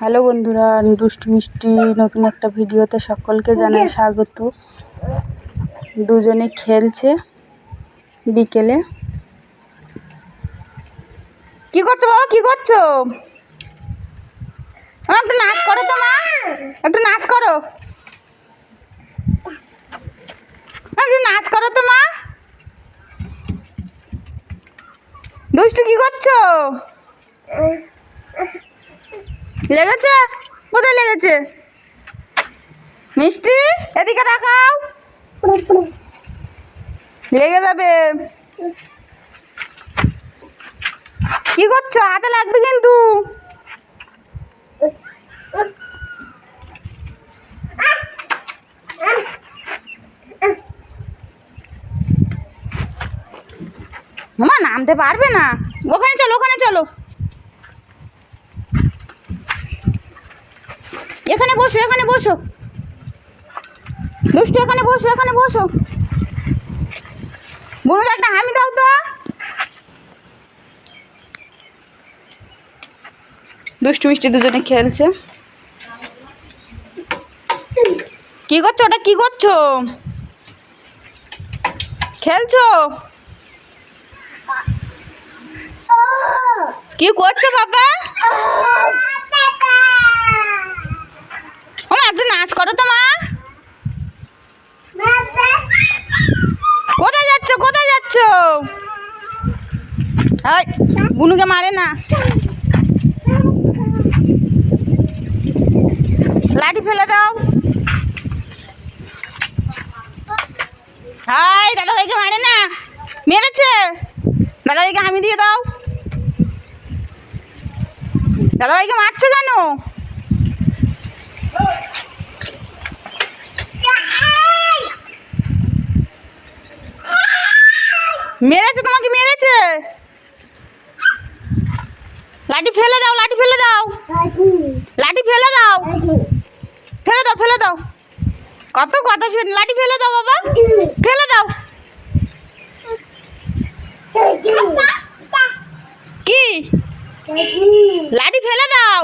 Hello বন্ধুরা দুষ্টু মিষ্টি নতুন একটা ভিডিওতে সকলকে জানাই স্বাগত। দুজনে খেলছে বিকেলে। কি করছ বাবা? কি করছ? ও, একটু নাচ করো তো মা। একটু নাচ করো। একটু নাচ করো তো মা। দুষ্টু কি করছ? লেগেছে? কোথায় লেগেছে? মিষ্টি, এদিকে দেখাও লেগে যাবে। কি করছ? হাতে লাগবে কিন্তু। মা, নামতে পারবে না। ওখানে চলো ওখানে চলো। এখানে বসো এখানে বসো। দুষ্টু, এখানে বসো এখানে বসো। বুনুদা একটা হামি দাও তো। দুষ্টু মিষ্টি দুজনে খেলছে। কি করছ? ওটা কি করছ? খেলছো? কি করছ, বাবা ও মা একটু নাচ করো তো মা কোথায় যাচ্ছ কোথায় যাচ্ছ বুনুকে মারে না। লাঠি ফেলে দাও। হাই দাদা ভাইকে মারে না। মেরেছে। দাদা ভাইকে আমি দিয়ে দাও। দাদা ভাইকে মারছো কেন? মেরেছে তোমাকে মেরেছে লাঠি ফেলে দাও লাঠি ফেলে দাও। লাঠি ফেলে দাও। ফেলে দাও ফেলে দাও। কত কথা শুন লাঠি ফেলে দাও বাবা। ফেলে দাও। কি? লাঠি ফেলে দাও।